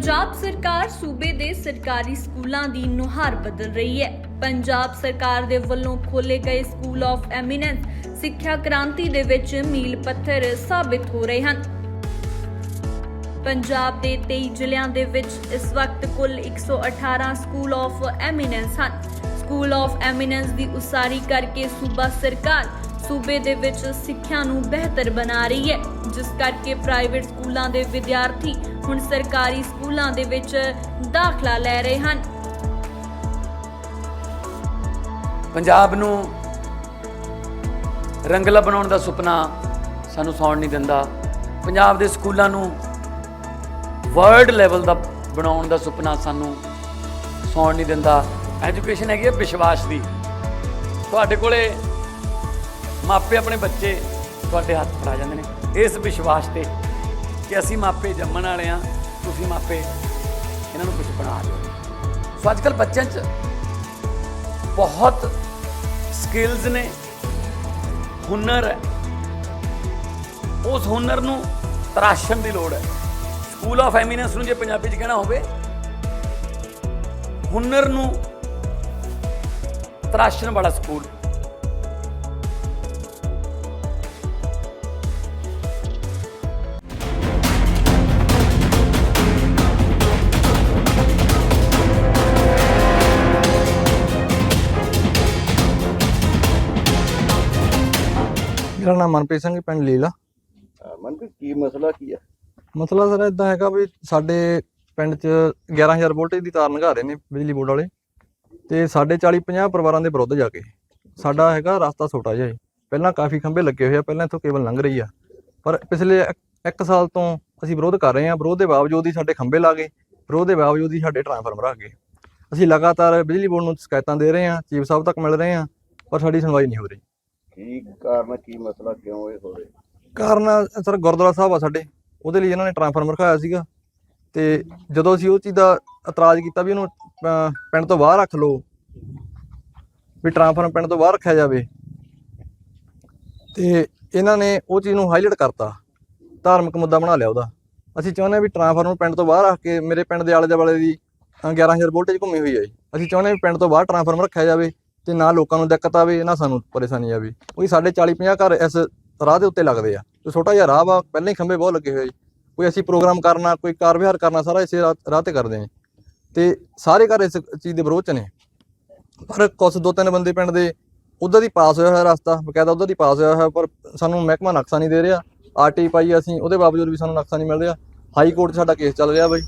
ਪੰਜਾਬ ਸਰਕਾਰ ਸੂਬੇ ਦੇ ਸਰਕਾਰੀ ਸਕੂਲਾਂ ਦੀ ਨੁਹਾਰ ਬਦਲ ਰਹੀ ਹੈ। ਪੰਜਾਬ ਸਰਕਾਰ ਦੇ ਵੱਲੋਂ ਖੋਲੇ ਗਏ ਸਕੂਲ ਆਫ ਐਮੀਨੈਂਸ ਸਿੱਖਿਆ ਕ੍ਰਾਂਤੀ ਦੇ ਵਿੱਚ ਮੀਲ ਪੱਥਰ ਸਾਬਿਤ ਹੋ ਰਹੇ ਹਨ। ਪੰਜਾਬ ਦੇ 23 ਜ਼ਿਲ੍ਹਿਆਂ ਦੇ ਵਿੱਚ ਇਸ ਵਕਤ ਕੁੱਲ 118 ਸਕੂਲ ਆਫ ਐਮੀਨੈਂਸ ਹਨ। ਸਕੂਲ ਆਫ ਐਮੀਨੈਂਸ ਦੀ ਉਸਾਰੀ ਕਰਕੇ ਸੂਬਾ ਸਰਕਾਰ ਸੂਬੇ ਦੇ ਵਿੱਚ ਸਿੱਖਿਆ ਨੂੰ ਬਿਹਤਰ ਬਣਾ ਰਹੀ ਹੈ, ਜਿਸ ਕਰਕੇ ਪ੍ਰਾਈਵੇਟ ਸਕੂਲਾਂ ਦੇ ਵਿਦਿਆਰਥੀ ਹੁਣ ਸਰਕਾਰੀ ਸਕੂਲਾਂ ਦੇ ਵਿੱਚ ਦਾਖਲਾ ਲੈ ਰਹੇ ਹਨ। ਪੰਜਾਬ ਨੂੰ ਰੰਗਲਾ ਬਣਾਉਣ ਦਾ ਸੁਪਨਾ ਸਾਨੂੰ ਸੌਣ ਨਹੀਂ ਦਿੰਦਾ। ਪੰਜਾਬ ਦੇ ਸਕੂਲਾਂ ਨੂੰ ਵਰਲਡ ਲੈਵਲ ਦਾ ਬਣਾਉਣ ਦਾ ਸੁਪਨਾ ਸਾਨੂੰ ਸੌਣ ਨਹੀਂ ਦਿੰਦਾ। ਐਜੂਕੇਸ਼ਨ ਹੈਗੀ ਹੈ ਵਿਸ਼ਵਾਸ ਦੀ। ਤੁਹਾਡੇ ਕੋਲੇ ਮਾਪੇ ਆਪਣੇ ਬੱਚੇ ਤੁਹਾਡੇ ਹੱਥ ਫੜਾ ਜਾਂਦੇ ਨੇ। ਇਸ ਵਿਸ਼ਵਾਸ ਤੇ ਕਿ ਅਸੀਂ ਮਾਪੇ ਜੰਮਣ ਵਾਲੇ ਆ ਤੁਸੀਂ ਮਾਪੇ ਇਹਨਾਂ ਨੂੰ ਕੁਝ ਬਣਾ ਦਿਓ। ਸੋ ਅੱਜ ਕੱਲ੍ਹ ਬੱਚਿਆਂ 'ਚ ਬਹੁਤ ਸਕਿੱਲਸ ਨੇ, ਹੁਨਰ ਹੈ। ਉਸ ਹੁਨਰ ਨੂੰ ਤਰਾਸ਼ਣ ਦੀ ਲੋੜ ਹੈ। ਸਕੂਲ ਆਫ ਐਮੀਨੈਂਸ ਨੂੰ ਜੇ ਪੰਜਾਬੀ ਚ ਕਹਿਣਾ ਹੋਵੇ, ਹੁਨਰ ਨੂੰ ਤਰਾਸ਼ਣ ਵਾਲਾ ਸਕੂਲ ਮੇਰਾ ਨਾਮ ਮਨਪ੍ਰੀਤ ਸਿੰਘ ਪਿੰਡ ਲੀਲਾ। ਮਨਪ੍ਰੀਤ ਕੀ ਮਸਲਾ ਕੀ ਹੈ ਮਸਲਾ ਸਰ ਇਦਾਂ ਹੈਗਾ ਵੀ ਸਾਡੇ ਪਿੰਡ 'ਚ 11000 ਵੋਲਟੇਜ ਦੀ ਤਾਰ ਲੰਘਾ ਰਹੇ ਨੇ ਬਿਜਲੀ ਬੋਰਡ ਵਾਲੇ। ਤੇ ਸਾਡੇ 40 50 ਪਰਿਵਾਰਾਂ ਦੇ ਵਿਰੁੱਧ ਜਾ ਕੇ। ਸਾਡਾ ਹੈਗਾ ਰਸਤਾ ਛੋਟਾ ਜਿਹਾ ਪਹਿਲਾਂ ਕਾਫੀ ਖੰਭੇ ਲੱਗੇ ਹੋਏ ਆ ਪਹਿਲਾਂ ਇੱਥੋਂ ਕੇਬਲ ਲੰਘ ਰਹੀ ਆ। ਪਰ ਪਿਛਲੇ 1 ਸਾਲ ਤੋਂ ਅਸੀਂ ਵਿਰੋਧ ਕਰ ਰਹੇ ਹਾਂ। ਵਿਰੋਧ ਦੇ ਬਾਵਜੂਦ ਹੀ ਸਾਡੇ ਖੰਭੇ ਲਾ ਗਏ। ਵਿਰੋਧ ਦੇ ਬਾਵਜੂਦ ਹੀ ਸਾਡੇ ਟਰਾਂਸਫਾਰਮਰ ਆ ਗਏ। ਅਸੀਂ ਲਗਾਤਾਰ ਬਿਜਲੀ ਬੋਰਡ ਨੂੰ ਸ਼ਿਕਾਇਤਾਂ ਦੇ ਰਹੇ ਹਾਂ ਚੀਫ ਸਾਹਿਬ ਤੱਕ ਮਿਲ ਰਹੇ ਹਾਂ ਪਰ ਸਾਡੀ ਸੁਣਵਾਈ ਨਹੀਂ ਹੋ ਰਹੀ। ਕੀ ਕਾਰਨ ਕੀ ਮਸਲਾ ਕਿਉਂ ਇਹ ਹੋ ਰਿਹਾ? ਕਾਰਨ ਸਰ ਗੁਰਦੁਆਰਾ ਸਾਹਿਬ ਆ ਸਾਡੇ। ਉਹਦੇ ਲਈ ਇਹਨਾਂ ਨੇ ਟਰਾਂਸਫਾਰਮਰ ਰਖਾਇਆ ਸੀਗਾ। ਤੇ ਜਦੋਂ ਅਸੀਂ ਉਹ ਚੀਜ਼ ਦਾ ਇਤਰਾਜ਼ ਕੀਤਾ ਵੀ ਇਹਨੂੰ ਅਹ, ਪਿੰਡ ਤੋਂ ਬਾਹਰ ਰੱਖ ਲਓ ਵੀ ਟਰਾਂਸਫਾਰਮ ਪਿੰਡ ਤੋਂ ਬਾਹਰ ਰੱਖਿਆ ਜਾਵੇ। ਤੇ ਇਹਨਾਂ ਨੇ ਉਹ ਚੀਜ਼ ਨੂੰ ਹਾਈਲਾਈਟ ਕਰਤਾ। ਧਾਰਮਿਕ ਮੁੱਦਾ ਬਣਾ ਲਿਆ ਉਹਦਾ। ਅਸੀਂ ਚਾਹੁੰਦੇ ਹਾਂ ਵੀ ਟਰਾਂਸਫਾਰਮਰ ਪਿੰਡ ਤੋਂ ਬਾਹਰ ਰੱਖ ਕੇ ਮੇਰੇ ਪਿੰਡ ਦੇ ਆਲੇ ਦੁਆਲੇ ਦੀ ਅਹ, 11000 ਵੋਲਟੇਜ ਘੁੰਮੀ ਹੋਈ ਹੈ ਜੀ। ਅਸੀਂ ਚਾਹੁੰਦੇ ਹਾਂ ਵੀ ਪਿੰਡ ਤੋਂ ਬਾਹਰ ਟਰਾਂਸਫਾਰਮਰ ਰੱਖਿਆ ਜਾਵੇ। ਤੇ ਨਾ ਲੋਕਾਂ ਨੂੰ ਦਿੱਕਤ ਆਵੇ, ਨਾ ਸਾਨੂੰ ਪਰੇਸ਼ਾਨੀ ਆਵੇ। ਕੋਈ ਸਾਡੇ 40 50 ਘਰ ਇਸ ਰਾਹ ਦੇ ਉੱਤੇ ਲੱਗਦੇ ਆ। ਤੇ ਛੋਟਾ ਜਿਹਾ ਰਾਹ ਵਾ, ਪਹਿਲਾਂ ਹੀ ਖੰਭੇ ਬਹੁਤ ਲੱਗੇ ਹੋਏ ਜੀ ਕੋਈ ਅਸੀਂ ਪ੍ਰੋਗਰਾਮ ਕਰਨਾ, ਕੋਈ ਕਾਰ ਵਿਹਾਰ ਕਰਨਾ, ਸਾਰਾ ਇਸੇ ਰਾਹ ਰਾਹ ਤੇ ਕਰਦੇ ਨੇ ਤੇ ਸਾਰੇ ਘਰ ਇਸ ਚੀਜ਼ ਦੇ ਵਿਰੋਧ ਚ ਨੇ। ਪਰ ਕੁਛ ਦੋ ਤਿੰਨ ਬੰਦੇ ਪਿੰਡ ਦੇ ਉਧਰ ਦੀ ਪਾਸ ਹੋਇਆ ਹੋਇਆ ਰਸਤਾ, ਬਕਾਇਦਾ ਉਧਰ ਦੀ ਪਾਸ ਹੋਇਆ ਹੋਇਆ, ਪਰ ਸਾਨੂੰ ਮਹਿਕਮਾ ਨਕਸ਼ਾ ਨਹੀਂ ਦੇ ਰਿਹਾ। ਆਰਟੀ ਪਾਈ ਅਸੀਂ, ਉਹਦੇ ਬਾਵਜੂਦ ਵੀ ਸਾਨੂੰ ਨਕਸ਼ਾ ਨਹੀਂ ਮਿਲ ਰਿਹਾ। ਹਾਈ ਕੋਰਟ 'ਚ ਸਾਡਾ ਕੇਸ ਚੱਲ ਰਿਹਾ ਬਾਈ।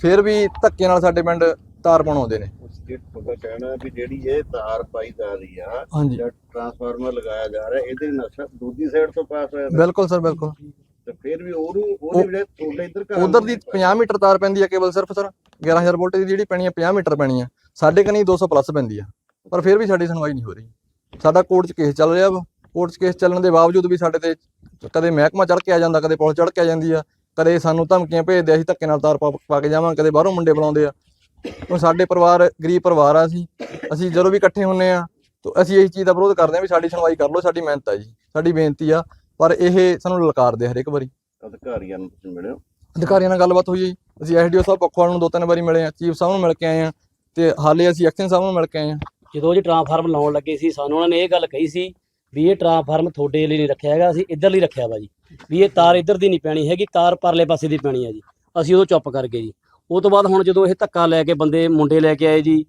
ਫਿਰ ਵੀ ਧੱਕੇ ਨਾਲ ਸਾਡੇ ਪਿੰਡ ਤਾਰ ਪਾਉਣ ਆਉਂਦੇ ਨੇ। ਤੇ ਤੁਹਾਡਾ ਕਹਿਣਾ ਹੈ ਵੀ ਜਿਹੜੀ ਇਹ ਤਾਰ ਪਾਈ ਜਾ ਰਹੀ ਆ ਹਾਂਜੀ। ਜਾਂ ਟਰਾਂਸਫਾਰਮਰ ਲਗਾਇਆ ਜਾ ਰਿਹਾ ਇਹਦੇ ਨਕਸ਼ਾ ਦੂਜੀ ਸਾਈਡ ਤੋਂ ਪਾਸ ਹੋਇਆ ਵਾ। ਬਿਲਕੁਲ ਸਰ ਬਿਲਕੁਲ। ਤੇ ਫਿਰ ਵੀ ਉਹਨੂੰ ਉਹਦੇ ਜਿਹੜੇ ਤੁਹਾਡੇ ਇੱਧਰ ਘਰ ਉਧਰ ਦੀ 50 ਮੀਟਰ ਤਾਰ ਪੈਂਦੀ ਆ ਕੇਵਲ ਸਿਰਫ ਸਰ 11000 ਵੋਲਟ ਦੀ ਜਿਹੜੀ ਪੈਣੀ ਆ 50 ਮੀਟਰ ਪੈਣੀ ਆ। ਸਾਡੇ ਕਨੀ 200 ਪਲੱਸ ਪੈਂਦੀ ਆ ਪਰ ਫਿਰ ਵੀ ਸਾਡੀ ਸੁਣਵਾਈ ਨਹੀਂ ਹੋ ਰਹੀ। ਸਾਡਾ ਕੋਰਟ 'ਚ ਕੇਸ ਚੱਲ ਰਿਹਾ ਵਾ। ਕੋਰਟ 'ਚ ਕੇਸ ਚੱਲਣ ਦੇ ਬਾਵਜੂਦ ਵੀ ਸਾਡੇ ਤੇ ਕਦੇ ਮਹਿਕਮਾ ਚੜ ਕੇ ਆ ਜਾਂਦਾ ਕਦੇ ਪੁਲਿਸ ਚੜ ਕੇ ਆ ਜਾਂਦੀ ਆ ਕਦੇ ਸਾਨੂੰ ਧਮਕੀਆਂ ਭੇਜਦੇ ਆ, ਅਸੀਂ ਧੱਕੇ ਨਾਲ ਤਾਰ ਪਾ ਪਾ ਕੇ ਜਾਵਾਂ ਕਦੇ ਬਾਹਰੋਂ ਮੁੰਡੇ ਬੁਲਾਉਂਦੇ ਆ। ਉਹ ਸਾਡੇ ਪਰਿਵਾਰ ਗਰੀਬ ਪਰਿਵਾਰ ਆ ਅਸੀਂ ਅਸੀਂ ਜਦੋਂ ਵੀ ਇਕੱਠੇ ਹੁੰਨੇ ਆ ਤਾਂ ਅਸੀਂ ਇਸ ਚੀਜ਼ ਦਾ ਵਿਰੋਧ ਕਰਦੇ ਆ ਵੀ ਸਾਡੀ ਸੁਣਵਾਈ ਕਰ ਲਓ ਸਾਡੀ ਮਿਹਨਤ ਆ ਜੀ ਸਾਡੀ ਬੇਨਤੀ ਆ ਪਰ ਇਹ ਸਾਨੂੰ ਲਲਕਾਰਦੇ ਹਰੇਕ ਵਾਰੀ। ਅਧਿਕਾਰੀਆਂ ਨੂੰ ਤੁਸੀਂ ਮਿਲਿਓ ਅਧਿਕਾਰੀਆਂ ਨਾਲ ਗੱਲਬਾਤ ਹੋਈ ਜੀ। ਅਸੀਂ ਐਸਡੀਓ ਸਾਹਿਬ ਪੱਖਵਾਲ ਨੂੰ ਦੋ ਤਿੰਨ ਵਾਰੀ ਮਿਲੇ ਆ ਚੀਫ ਸਾਹਿਬ ਨੂੰ ਮਿਲ ਕੇ ਆਏ ਆ ਤੇ ਹਾਲੇ ਅਸੀਂ ਐਕਸ਼ਨ ਸਾਹਿਬ ਨੂੰ ਮਿਲ ਕੇ ਆਏ ਆ। ਜਦੋਂ ਜੀ ਟ੍ਰਾਂਸਫਾਰਮ ਲਾਉਣ ਲੱਗੇ ਸੀ ਸਾਨੂੰ ਉਹਨਾਂ ਨੇ ਇਹ ਗੱਲ ਕਹੀ ਸੀ ਵੀ ਇਹ ਟ੍ਰਾਂਸਫਾਰਮ ਤੁਹਾਡੇ ਲਈ ਨਹੀਂ ਰੱਖਿਆ ਹੈਗਾ ਅਸੀਂ ਇੱਧਰ ਲਈ ਰੱਖਿਆ ਵਾ ਜੀ ਵੀ ਇਹ ਤਾਰ ਇੱਧਰ ਦੀ ਨਹੀਂ ਪੈਣੀ ਹੈਗੀ ਤਾਰ ਪਰਲੇ ਪਾਸੇ ਦੀ ਪੈਣੀ ਹੈ ਜੀ ਅਸੀਂ ਉਦੋਂ ਚੁੱਪ ਕਰ ਗਏ ਜੀ। ਉਹ ਤੋਂ ਬਾਅਦ ਹੁਣ ਜਦੋਂ ਇਹ ਧੱਕਾ ਲੈ ਕੇ ਬੰਦੇ ਮੁੰਡੇ ਲੈ ਕੇ ਆਏ ਜੀ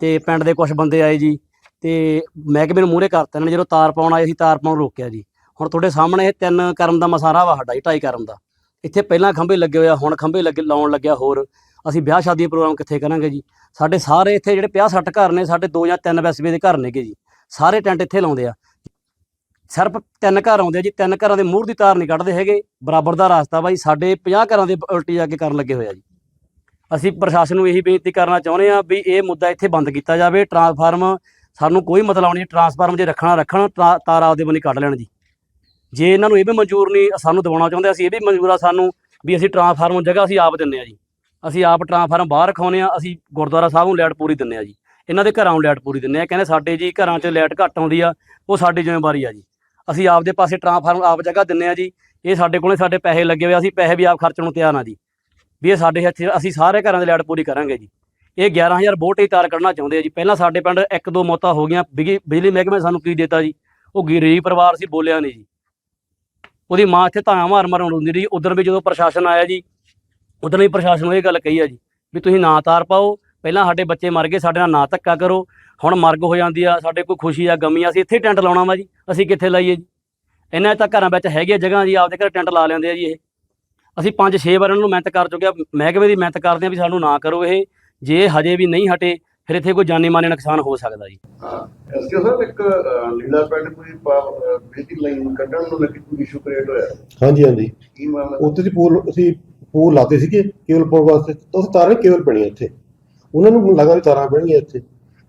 ਤੇ ਪਿੰਡ ਦੇ ਕੁਝ ਬੰਦੇ ਆਏ ਜੀ ਤੇ ਮਹਿਕਮੇ ਨੂੰ ਮੂਹਰੇ ਕਰਤਾ ਇਹਨਾਂ ਨੇ, ਜਦੋਂ ਤਾਰ ਪਾਉਣ ਆਏ ਸੀ ਤਾਰ ਪਾਉਣ ਰੋਕਿਆ ਜੀ। ਹੁਣ ਤੁਹਾਡੇ ਸਾਹਮਣੇ ਇਹ ਤਿੰਨ ਕਰਮ ਦਾ ਮਸਾਰਾ ਵਾ ਸਾਡਾ ਜੀ, ਢਾਈ ਕਰਮ ਦਾ। ਇੱਥੇ ਪਹਿਲਾਂ ਖੰਭੇ ਲੱਗੇ ਹੋਇਆ ਹੁਣ ਖੰਭੇ ਲੱਗੇ, ਲਾਉਣ ਲੱਗਿਆ ਹੋਰ। ਅਸੀਂ ਵਿਆਹ ਸ਼ਾਦੀ ਪ੍ਰੋਗਰਾਮ ਕਿੱਥੇ ਕਰਾਂਗੇ ਜੀ? ਸਾਡੇ ਸਾਰੇ ਇੱਥੇ ਜਿਹੜੇ 50 60 ਘਰ ਨੇ, ਸਾਡੇ ਦੋ ਜਾਂ ਤਿੰਨ ਵੈਸਵੇ ਦੇ ਘਰ ਨੇਗੇ ਜੀ। ਸਾਰੇ ਟੈਂਟ ਇੱਥੇ ਲਾਉਂਦੇ ਆ। ਸਿਰਫ ਤਿੰਨ ਘਰ ਆਉਂਦੇ ਆ ਜੀ, ਤਿੰਨ ਘਰਾਂ ਦੇ ਮੂਹਰ ਦੀ ਤਾਰ ਨਹੀਂ ਕੱਢਦੇ ਹੈਗੇ। ਬਰਾਬਰ ਦਾ ਰਾਸਤਾ ਬਾਈ ਸਾਡੇ 50 ਘਰਾਂ ਦੇ ਉਲਟੀ ਜਾ ਕੇ ਕਰਨ ਲੱਗੇ ਹੋਇਆ ਜੀ। ਅਸੀਂ ਪ੍ਰਸ਼ਾਸਨ ਨੂੰ ਇਹੀ ਬੇਨਤੀ ਕਰਨਾ ਚਾਹੁੰਦੇ ਆ ਵੀ ਇਹ ਮੁੱਦਾ ਇੱਥੇ ਬੰਦ ਕੀਤਾ ਜਾਵੇ ਟਰਾਂਸਫਾਰਮ ਸਾਨੂੰ ਕੋਈ ਮਤਲਬ ਨਹੀਂ ਟਰਾਂਸਫਾਰਮ ਜੇ ਰੱਖਣਾ ਰੱਖਣ, ਤਾਂ ਤਾਰ ਆਪਦੇ ਬੰਨੀ ਕੱਢ ਲੈਣ ਜੀ। ਜੇ ਇਹਨਾਂ ਨੂੰ ਇਹ ਵੀ ਮਨਜ਼ੂਰ ਨਹੀਂ, ਸਾਨੂੰ ਦਿਵਾਉਣਾ ਚਾਹੁੰਦੇ ਅਸੀਂ ਇਹ ਵੀ ਮਨਜ਼ੂਰ ਆ ਸਾਨੂੰ ਵੀ ਅਸੀਂ ਟਰਾਂਸਫਾਰਮ ਜਗ੍ਹਾ ਅਸੀਂ ਆਪ ਦਿੰਨੇ ਆ ਜੀ। ਅਸੀਂ ਆਪ ਟਰਾਂਸਫਾਰਮ ਬਾਹਰ ਰਖਾਉਨੇ ਆ, ਅਸੀਂ ਗੁਰਦੁਆਰਾ ਸਾਹਿਬ ਨੂੰ ਲਾਈਟ ਪੂਰੀ ਦਿੰਨੇ ਆ ਜੀ। ਇਹਨਾਂ ਦੇ ਘਰਾਂ ਨੂੰ ਲਾਈਟ ਪੂਰੀ ਦਿੰਨੇ ਆ, ਕਹਿੰਦੇ ਸਾਡੇ ਜੀ ਘਰਾਂ 'ਚ ਲਾਈਟ ਘੱਟ ਆਉਂਦੀ ਆ, ਉਹ ਸਾਡੀ ਜ਼ਿੰਮੇਵਾਰੀ ਆ ਜੀ। ਅਸੀਂ ਆਪਦੇ ਪਾਸੇ ਟਰਾਂਸਫਾਰਮ ਆਪ ਜਗ੍ਹਾ ਦਿੰਨੇ ਆ ਜੀ, ਇਹ ਸਾਡੇ ਕੋਲੇ ਸਾਡੇ ਪੈਸੇ ਲੱਗੇ ਹੋਏ ਅਸੀਂ ਪੈਸੇ ਵੀ ਆਪ ਖਰਚਣ ਨੂੰ ਤਿਆਰ ਆ ਜੀ। ਵੀ ਇਹ ਸਾਡੇ ਹੱਥ ਅਸੀਂ ਸਾਰੇ ਘਰਾਂ ਦੇ ਲੈਟ ਪੂਰੀ ਕਰਾਂਗੇ ਜੀ। ਇਹ 11000 ਵੋਲਟ ਹੀ ਤਾਰ ਕੱਢਣਾ ਚਾਹੁੰਦੇ ਆ ਜੀ। ਪਹਿਲਾਂ ਸਾਡੇ ਪਿੰਡ ਇੱਕ ਦੋ ਮੌਤਾਂ ਹੋ ਗਈਆਂ। ਬਿਜਲੀ ਬਿਜਲੀ ਮਹਿਕਮੇ ਨੇ ਸਾਨੂੰ ਕੀ ਦਿੱਤਾ ਜੀ? ਉਹ ਗਰੀਬ ਪਰਿਵਾਰ ਸੀ, ਬੋਲਿਆ ਨਹੀਂ ਜੀ। ਉਹਦੀ ਮਾਂ ਇੱਥੇ ਧਾਂ ਮਾਰ ਮਾਰ ਰੋਂਦੀ ਰਹੀ ਉਧਰ ਵੀ ਜਦੋਂ ਪ੍ਰਸ਼ਾਸਨ ਆਇਆ ਜੀ ਉਦੋਂ ਵੀ ਪ੍ਰਸ਼ਾਸਨ ਨੂੰ ਇਹ ਗੱਲ ਕਹੀ ਆ ਜੀ ਵੀ ਤੁਸੀਂ ਨਾ ਤਾਰ ਪਾਓ। ਪਹਿਲਾਂ ਸਾਡੇ ਬੱਚੇ ਮਰ ਗਏ, ਸਾਡੇ ਨਾਲ ਨਾ ਧੱਕਾ ਕਰੋ। ਹੁਣ ਮਰਗ ਹੋ ਜਾਂਦੀ ਆ, ਸਾਡੇ ਕੋਈ ਖੁਸ਼ੀ ਆ, ਗਮੀ ਆ, ਅਸੀਂ ਇੱਥੇ ਟੈਂਟ ਲਾਉਣਾ ਵਾ ਜੀ। ਅਸੀਂ ਕਿੱਥੇ ਲਾਈਏ ਜੀ? ਇਹਨਾਂ ਤਾਂ ਘਰਾਂ ਵਿੱਚ ਹੈਗੀ ਜਗ੍ਹਾ ਜੀ, ਆਪਦੇ ਘਰ ਟੈਂਟ ਲਾ ਲੈਂਦੇ ਆ ਜੀ ਇਹ। ਅਸੀਂ ਪੰਜ ਛੇ ਵਾਰ ਇਹਨਾਂ ਨੂੰ ਮਿਹਨਤ ਕਰ ਚੁੱਕੇ ਆ ਮਹਿਕਮੇ ਦੀ ਮਿਹਨਤ ਕਰਦੇ ਆ ਵੀ ਸਾਨੂੰ ਨਾ ਕਰੋ ਇਹ। ਜੇ ਹਜੇ ਵੀ ਨਹੀਂ ਹਟੇ ਫਿਰ ਇੱਥੇ ਕੋਈ ਜਾਨੀ ਮਾਨੀ ਨੁਕਸਾਨ ਹੋ ਸਕਦਾ ਜੀ। ਹਾਂ। ਐਸਕੇ ਸਾਹਿਬ ਇੱਕ ਅਹ, ਲੀਲਾ ਪਿੰਡ ਕੋਈ ਪਾਵ- ਅਹ, ਬਿਜਲੀ ਲਾਈਨ ਕੱਢਣ ਨੂੰ ਲੱਗੀ ਕੋਈ ਇਸ਼ੂ ਕ੍ਰੀਏਟ ਹੋਇਆ? ਹਾਂਜੀ ਹਾਂਜੀ। ਕੀ ਮਾਮਲਾ? ਉੱਥੇ ਦੀ ਪੋਲ ਅਸੀਂ ਪੋਲ ਲਾਤੇ ਸੀਗੇ ਕੇਬਲ ਪਾਉਣ ਵਾਸਤੇ। ਤਾਂ ਉੱਥੇ ਤਾਰਾਂ ਕੇਬਲ ਪੈਣੀਆਂ ਇੱਥੇ। ਉਹਨਾਂ ਨੂੰ ਲੱਗਾ ਵੀ ਤਾਰਾਂ ਪੈਣਗੀਆਂ ਇੱਥੇ।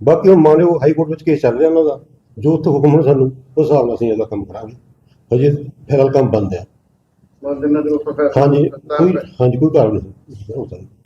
ਬਾਕੀ ਹੁਣ ਮੰਨ ਲਓ ਹਾਈ ਕੋਰਟ ਵਿੱਚ ਕੇਸ ਚੱਲ ਰਿਹਾ ਉਹਨਾਂ ਦਾ। ਜੋ ਉੱਥੇ ਹੁਕਮ ਹੋਣ ਸਾਨੂੰ ਉਸ ਹਿਸਾਬ ਨਾਲ ਅਸੀਂ ਇਹਦਾ ਕੰਮ ਕਰਾਂਗੇ। ਹਜੇ ਫਿਲਹਾਲ ਕੰਮ ਬੰਦ ਹੈ। ਮਤਲਬ ਜਿੰਨਾ ਦੇ ਉੱਪਰ ਫੈਸਲਾ ਹਾਂਜੀ ਕੋਈ ਹੈ। ਹਾਂਜੀ ਕੋਈ ਕਾਰਨ ਨਹੀਂ ਹੋ ਸਕਦਾ